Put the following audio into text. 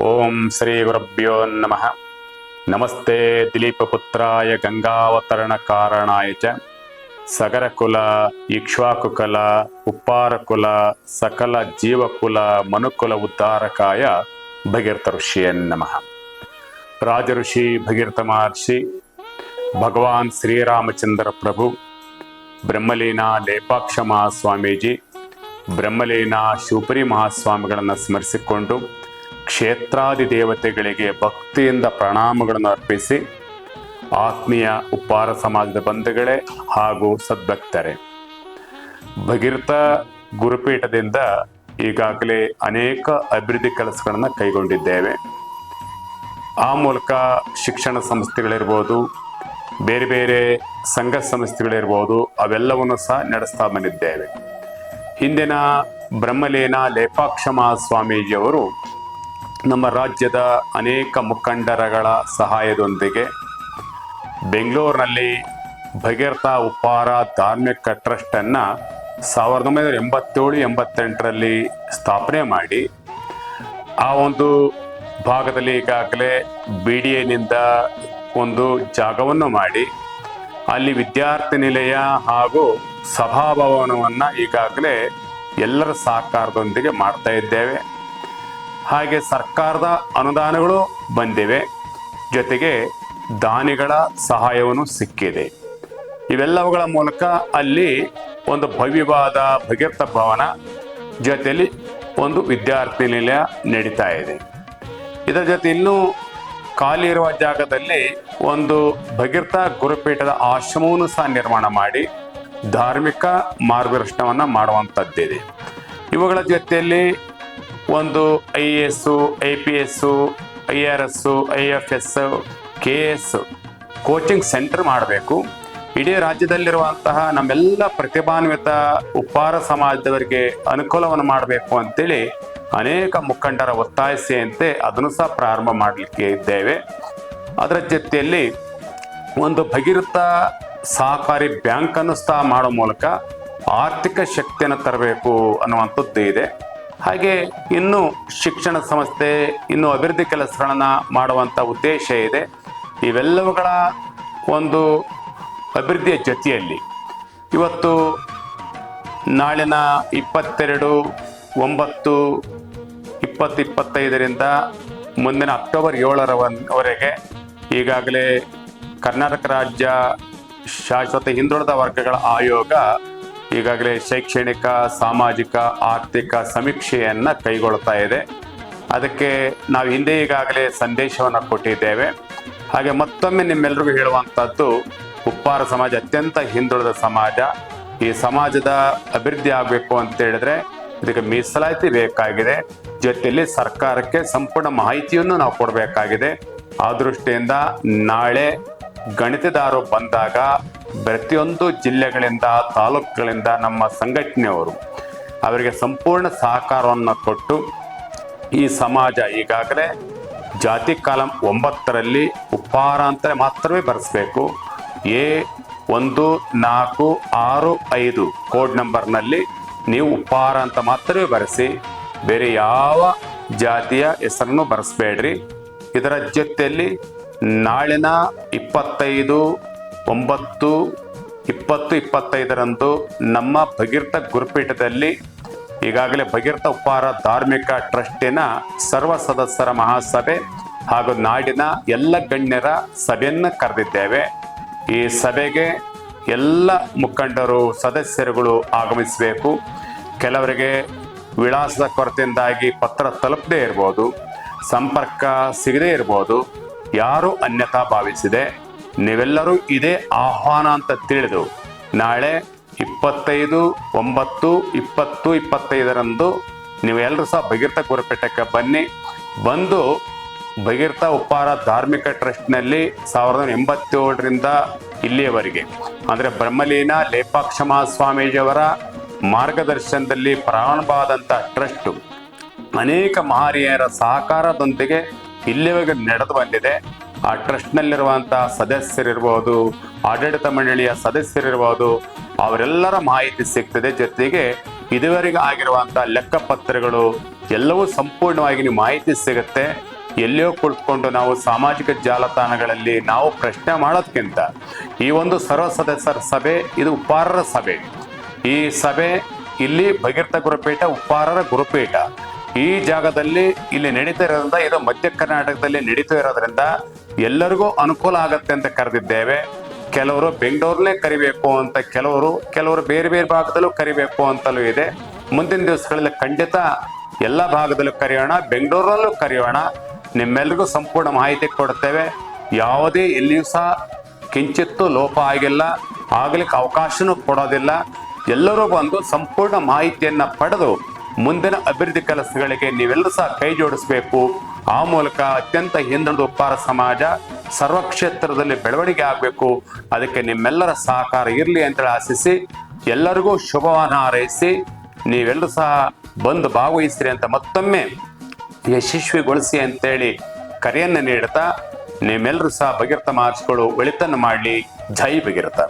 ಓಂ ಶ್ರೀ ಗುರುಭ್ಯೋ ನಮಃ. ನಮಸ್ತೆ ದಿಲೀಪಪುತ್ರಾಯ ಗಂಗಾವತರಣ ಕಾರಣಾಯ ಚ. ಸಗರಕುಲ, ಇಕ್ಷ್ವಾಕುಕುಲ, ಉಪ್ಪಾರಕುಲ, ಸಕಲ ಜೀವಕುಲ, ಮನುಕುಲ ಉದ್ಧಾರಕಾಯ ಭಗೀರ್ಥ ಋಷಿಯ ನಮಃ. ರಾಜಋಷಿ ಭಗೀರ್ಥ ಮಹರ್ಷಿ, ಭಗವಾನ್ ಶ್ರೀರಾಮಚಂದ್ರ ಪ್ರಭು, ಬ್ರಹ್ಮಲೀನ ಲೇಪಾಕ್ಷ ಮಹಾಸ್ವಾಮೀಜಿ, ಬ್ರಹ್ಮಲೀನ ಶಿವಪುರಿ ಮಹಾಸ್ವಾಮಿಗಳನ್ನು ಸ್ಮರಿಸಿಕೊಂಡು ಕ್ಷೇತ್ರಾದಿ ದೇವತೆಗಳಿಗೆ ಭಕ್ತಿಯಿಂದ ಪ್ರಣಾಮಗಳನ್ನು ಅರ್ಪಿಸಿ ಆತ್ಮೀಯ ಉಪ್ಪಾರ ಸಮಾಜದ ಬಂಧುಗಳೇ ಹಾಗೂ ಸದ್ಭಕ್ತರೇ. ಭಗೀರಥ ಗುರುಪೀಠದಿಂದ ಈಗಾಗಲೇ ಅನೇಕ ಅಭಿವೃದ್ಧಿ ಕೆಲಸಗಳನ್ನು ಕೈಗೊಂಡಿದ್ದೇವೆ. ಆ ಮೂಲಕ ಶಿಕ್ಷಣ ಸಂಸ್ಥೆಗಳಿರ್ಬೋದು, ಬೇರೆ ಬೇರೆ ಸಂಘ ಸಂಸ್ಥೆಗಳಿರ್ಬೋದು, ಅವೆಲ್ಲವನ್ನು ಸಹ ನಡೆಸ್ತಾ ಬಂದಿದ್ದೇವೆ. ಹಿಂದಿನ ಬ್ರಹ್ಮಲೀನ ಲೇಪಾಕ್ಷಮ ಮಹಾಸ್ವಾಮೀಜಿಯವರು ನಮ್ಮ ರಾಜ್ಯದ ಅನೇಕ ಮುಖಂಡರಗಳ ಸಹಾಯದೊಂದಿಗೆ ಬೆಂಗಳೂರಿನಲ್ಲಿ ಭಗೀರಥ ಉಪ್ಪಾರ ಧಾರ್ಮಿಕ ಟ್ರಸ್ಟನ್ನು ಸಾವಿರದ ಒಂಬೈನೂರ ಎಂಬತ್ತೇಳು, ಎಂಬತ್ತೆಂಟರಲ್ಲಿ ಸ್ಥಾಪನೆ ಮಾಡಿ, ಆ ಒಂದು ಭಾಗದಲ್ಲಿ ಈಗಾಗಲೇ ಬಿ ಡಿ ಎನಿಂದ ಒಂದು ಜಾಗವನ್ನು ಮಾಡಿ, ಅಲ್ಲಿ ವಿದ್ಯಾರ್ಥಿ ನಿಲಯ ಹಾಗೂ ಸಭಾಭವನವನ್ನು ಈಗಾಗಲೇ ಎಲ್ಲರ ಸಹಕಾರದೊಂದಿಗೆ ಮಾಡ್ತಾ ಇದ್ದೇವೆ. ಹಾಗೆ ಸರ್ಕಾರದ ಅನುದಾನಗಳು ಬಂದಿವೆ. ಜೊತೆಗೆ ದಾನಿಗಳ ಸಹಾಯವನ್ನು ಸಿಕ್ಕಿದೆ. ಇವೆಲ್ಲವುಗಳ ಮೂಲಕ ಅಲ್ಲಿ ಒಂದು ಭವ್ಯವಾದ ಭಗೀರ್ಥ ಭವನ ಜೊತೆಯಲ್ಲಿ ಒಂದು ವಿದ್ಯಾರ್ಥಿ ನಿಲಯ ನಡೀತಾ ಇದೆ. ಇದರ ಜೊತೆ ಇನ್ನೂ ಖಾಲಿ ಇರುವ ಜಾಗದಲ್ಲಿ ಒಂದು ಭಗೀರ್ಥ ಗುರುಪೀಠದ ಆಶ್ರಮವನ್ನು ಸಹ ನಿರ್ಮಾಣ ಮಾಡಿ ಧಾರ್ಮಿಕ ಮಾರ್ಗದರ್ಶನವನ್ನು ಮಾಡುವಂಥದ್ದಿದೆ ಇವುಗಳ ಜೊತೆಯಲ್ಲಿ ಒಂದು, I S I P S I R S I F S, K S coaching centre ಮಾಡಬೇಕು. ಇಡೀ ರಾಜ್ಯದಲ್ಲಿರುವಂತಹ ನಮ್ಮೆಲ್ಲ ಪ್ರತಿಭಾನ್ವಿತ ಉಪ್ಪಾರ ಸಮಾಜದವರಿಗೆ ಅನುಕೂಲವನ್ನು ಮಾಡಬೇಕು ಅಂತೇಳಿ ಅನೇಕ ಮುಖಂಡರ ಒತ್ತಾಯಿಸಿಯಂತೆ ಅದನ್ನು ಸಹ ಪ್ರಾರಂಭ ಮಾಡಲಿಕ್ಕೆ ಇದ್ದೇವೆ. ಅದರ ಜೊತೆಯಲ್ಲಿ ಒಂದು ಭಗೀರಥ ಸಹಕಾರಿ ಬ್ಯಾಂಕನ್ನು ಸಹ ಮಾಡೋ ಮೂಲಕ ಆರ್ಥಿಕ ಶಕ್ತಿಯನ್ನು ತರಬೇಕು ಅನ್ನುವಂಥದ್ದು ಇದೆ. ಹಾಗೆ ಇನ್ನು ಶಿಕ್ಷಣ ಸಂಸ್ಥೆ, ಇನ್ನು ಅಭಿವೃದ್ಧಿ ಕೆಲಸಗಳನ್ನು ಮಾಡುವಂಥ ಉದ್ದೇಶ ಇದೆ. ಇವೆಲ್ಲವುಗಳ ಒಂದು ಅಭಿವೃದ್ಧಿಯ ಜೊತೆಯಲ್ಲಿ ಇವತ್ತು ನಾಳಿನ ಇಪ್ಪತ್ತೆರಡು, ಒಂಬತ್ತು ಇಪ್ಪತ್ತು ಇಪ್ಪತ್ತೈದರಿಂದ ಮುಂದಿನ ಅಕ್ಟೋಬರ್ ಏಳರವರೆಗೆ ಈಗಾಗಲೇ ಕರ್ನಾಟಕ ರಾಜ್ಯ ಶಾಶ್ವತ ಹಿಂದುಳಿದ ವರ್ಗಗಳ ಆಯೋಗ ಈಗಾಗಲೇ ಶೈಕ್ಷಣಿಕ, ಸಾಮಾಜಿಕ, ಆರ್ಥಿಕ ಸಮೀಕ್ಷೆಯನ್ನು ಕೈಗೊಳ್ತಾ ಇದೆ. ಅದಕ್ಕೆ ನಾವು ಹಿಂದೆ ಈಗಾಗಲೇ ಸಂದೇಶವನ್ನು ಕೊಟ್ಟಿದ್ದೇವೆ. ಹಾಗೆ ಮತ್ತೊಮ್ಮೆ ನಿಮ್ಮೆಲ್ಲರಿಗೂ ಹೇಳುವಂಥದ್ದು ಉಪ್ಪಾರ ಸಮಾಜ ಅತ್ಯಂತ ಹಿಂದುಳಿದ ಸಮಾಜ. ಈ ಸಮಾಜದ ಅಭಿವೃದ್ಧಿ ಆಗಬೇಕು ಅಂತ ಹೇಳಿದ್ರೆ ಇದಕ್ಕೆ ಮೀಸಲಾತಿ ಬೇಕಾಗಿದೆ. ಜೊತೆಯಲ್ಲಿ ಸರ್ಕಾರಕ್ಕೆ ಸಂಪೂರ್ಣ ಮಾಹಿತಿಯನ್ನು ನಾವು ಕೊಡಬೇಕಾಗಿದೆ. ಆ ದೃಷ್ಟಿಯಿಂದ ನಾಳೆ ಗಣಿತದಾರರು ಬಂದಾಗ ಪ್ರತಿಯೊಂದು ಜಿಲ್ಲೆಗಳಿಂದ, ತಾಲೂಕುಗಳಿಂದ ನಮ್ಮ ಸಂಘಟನೆಯವರು ಅವರಿಗೆ ಸಂಪೂರ್ಣ ಸಹಕಾರವನ್ನು ಕೊಟ್ಟು ಈ ಸಮಾಜ ಈಗಾಗಲೇ ಜಾತಿ ಕಾಲಂ ಒಂಬತ್ತರಲ್ಲಿ ಉಪಹಾರ ಅಂತ ಮಾತ್ರವೇ ಬರೆಸಬೇಕು. ಎ ಒಂದು ನಾಲ್ಕು ಆರು ಐದು ಕೋಡ್ ನಂಬರ್ನಲ್ಲಿ ನೀವು ಉಪಹಾರ ಅಂತ ಮಾತ್ರವೇ ಬರೆಸಿ, ಬೇರೆ ಯಾವ ಜಾತಿಯ ಹೆಸರನ್ನು ಬರೆಸಬೇಡ್ರಿ. ಇದರ ಜೊತೆಯಲ್ಲಿ ನಾಳಿನ ಇಪ್ಪತ್ತೈದು ಒಂಬತ್ತು, ಇಪ್ಪತ್ತು, ಇಪ್ಪತ್ತೈದರಂದು ನಮ್ಮ ಭಗೀರ್ಥ ಗುರುಪೀಠದಲ್ಲಿ ಈಗಾಗಲೇ ಭಗೀರ್ಥ ಉಪಹಾರ ಧಾರ್ಮಿಕ ಟ್ರಸ್ಟಿನ ಸರ್ವ ಸದಸ್ಯರ ಮಹಾಸಭೆ ಹಾಗೂ ನಾಡಿನ ಎಲ್ಲ ಗಣ್ಯರ ಸಭೆಯನ್ನು ಕರೆದಿದ್ದೇವೆ. ಈ ಸಭೆಗೆ ಎಲ್ಲ ಮುಖಂಡರು, ಸದಸ್ಯರುಗಳು ಆಗಮಿಸಬೇಕು. ಕೆಲವರಿಗೆ ವಿಳಾಸದ ಕೊರತೆಯಿಂದಾಗಿ ಪತ್ರ ತಲುಪದೇ ಇರ್ಬೋದು, ಸಂಪರ್ಕ ಸಿಗದೇ ಇರ್ಬೋದು, ಯಾರು ಅನ್ಯತಾ ಭಾವಿಸಿದೆ. ನೀವೆಲ್ಲರೂ ಇದೇ ಆಹ್ವಾನ ಅಂತ ತಿಳಿದು ನಾಳೆ ಇಪ್ಪತ್ತೈದು, ಒಂಬತ್ತು, ಇಪ್ಪತ್ತು, ಇಪ್ಪತ್ತೈದರಂದು ನೀವೆಲ್ಲರೂ ಸಹ ಭಗೀರ್ಥ ಗುರುಪೇಟಕ್ಕೆ ಬನ್ನಿ. ಬಂದು ಭಗೀರ್ಥ ಉಪ್ಪಾರ ಧಾರ್ಮಿಕ ಟ್ರಸ್ಟ್ನಲ್ಲಿ ಸಾವಿರದ ಎಂಬತ್ತೇಳರಿಂದ ಇಲ್ಲಿಯವರೆಗೆ. ಅಂದರೆ ಬ್ರಹ್ಮಲೀನ ಲೇಪಾಕ್ಷಮ ಸ್ವಾಮೀಜಿಯವರ ಮಾರ್ಗದರ್ಶನದಲ್ಲಿ ಪ್ರಾರಂಭವಾದಂಥ ಟ್ರಸ್ಟು ಅನೇಕ ಮಹಾರಿಯರ ಸಹಕಾರದೊಂದಿಗೆ ಇಲ್ಲಿವರೆಗೆ ನಡೆದು ಬಂದಿದೆ. ಆ ಟ್ರಸ್ಟ್ನಲ್ಲಿರುವಂತಹ ಸದಸ್ಯರಿರ್ಬೋದು, ಆಡಳಿತ ಮಂಡಳಿಯ ಸದಸ್ಯರಿರ್ಬೋದು, ಅವರೆಲ್ಲರ ಮಾಹಿತಿ ಸಿಗ್ತದೆ. ಜೊತೆಗೆ ಇದುವರೆಗೆ ಆಗಿರುವಂತಹ ಲೆಕ್ಕಪತ್ರಗಳು ಎಲ್ಲವೂ ಸಂಪೂರ್ಣವಾಗಿ ಮಾಹಿತಿ ಸಿಗುತ್ತೆ. ಎಲ್ಲಿಯೋ ಕುಳಿತುಕೊಂಡು ನಾವು ಸಾಮಾಜಿಕ ಜಾಲತಾಣಗಳಲ್ಲಿ ನಾವು ಪ್ರಶ್ನೆ ಮಾಡೋದಕ್ಕಿಂತ ಈ ಒಂದು ಸರ್ವ ಸದಸ್ಯರ ಸಭೆ, ಇದು ಉಪ್ಪಾರರ ಸಭೆ. ಈ ಸಭೆ ಇಲ್ಲಿ ಭಗೀರ್ಥ ಗುರುಪೀಠ, ಉಪ್ಪಾರರ ಗುರುಪೀಠ. ಈ ಜಾಗದಲ್ಲಿ ಇಲ್ಲಿ ನಡೀತಾ ಇರೋದ್ರಿಂದ, ಇದು ಮಧ್ಯ ಕರ್ನಾಟಕದಲ್ಲಿ ನಡೀತಾ ಇರೋದ್ರಿಂದ ಎಲ್ಲರಿಗೂ ಅನುಕೂಲ ಆಗತ್ತೆ ಅಂತ ಕರೆದಿದ್ದೇವೆ. ಕೆಲವರು ಬೆಂಗಳೂರಲ್ಲೇ ಕರಿಬೇಕು ಅಂತ ಕೆಲವರು ಕೆಲವರು ಬೇರೆ ಬೇರೆ ಭಾಗದಲ್ಲೂ ಕರಿಬೇಕು ಅಂತಲೂ ಇದೆ. ಮುಂದಿನ ದಿವಸಗಳಲ್ಲಿ ಖಂಡಿತ ಎಲ್ಲ ಭಾಗದಲ್ಲೂ ಕರೆಯೋಣ, ಬೆಂಗಳೂರಲ್ಲೂ ಕರೆಯೋಣ. ನಿಮ್ಮೆಲ್ರಿಗೂ ಸಂಪೂರ್ಣ ಮಾಹಿತಿ ಕೊಡ್ತೇವೆ. ಯಾವುದೇ ಎಲ್ಲಿಯೂ ಸಹ ಕಿಂಚಿತ್ತೂ ಲೋಪ ಆಗಿಲ್ಲ, ಆಗಲಿಕ್ಕೆ ಅವಕಾಶನೂ ಕೊಡೋದಿಲ್ಲ. ಎಲ್ಲರೂ ಬಂದು ಸಂಪೂರ್ಣ ಮಾಹಿತಿಯನ್ನು ಪಡೆದು ಮುಂದಿನ ಅಭಿವೃದ್ಧಿ ಕೆಲಸಗಳಿಗೆ ನೀವೆಲ್ಲರೂ ಸಹ ಕೈ ಜೋಡಿಸಬೇಕು. ಆ ಮೂಲಕ ಅತ್ಯಂತ ಹಿಂದುಳಿದ ಉಪ್ಪಾರ ಸಮಾಜ ಸರ್ವಕ್ಷೇತ್ರದಲ್ಲಿ ಬೆಳವಣಿಗೆ ಆಗಬೇಕು. ಅದಕ್ಕೆ ನಿಮ್ಮೆಲ್ಲರ ಸಹಕಾರ ಇರಲಿ ಅಂತೇಳಿ ಆಶಿಸಿ, ಎಲ್ಲರಿಗೂ ಶುಭವನ್ನು ಹಾರೈಸಿ ನೀವೆಲ್ಲರೂ ಸಹ ಬಂದು ಭಾಗವಹಿಸ್ರಿ ಅಂತ ಮತ್ತೊಮ್ಮೆ ಯಶಸ್ವಿಗೊಳಿಸಿ ಅಂತೇಳಿ ಕರೆಯನ್ನು ನೀಡುತ್ತಾ ನಿಮ್ಮೆಲ್ಲರೂ ಸಹ ಭಗೀರಥ ಮಹರ್ಷಿಗಳು ಒಳಿತನ್ನು ಮಾಡಲಿ. ಜೈ ಭಗೀರಥ.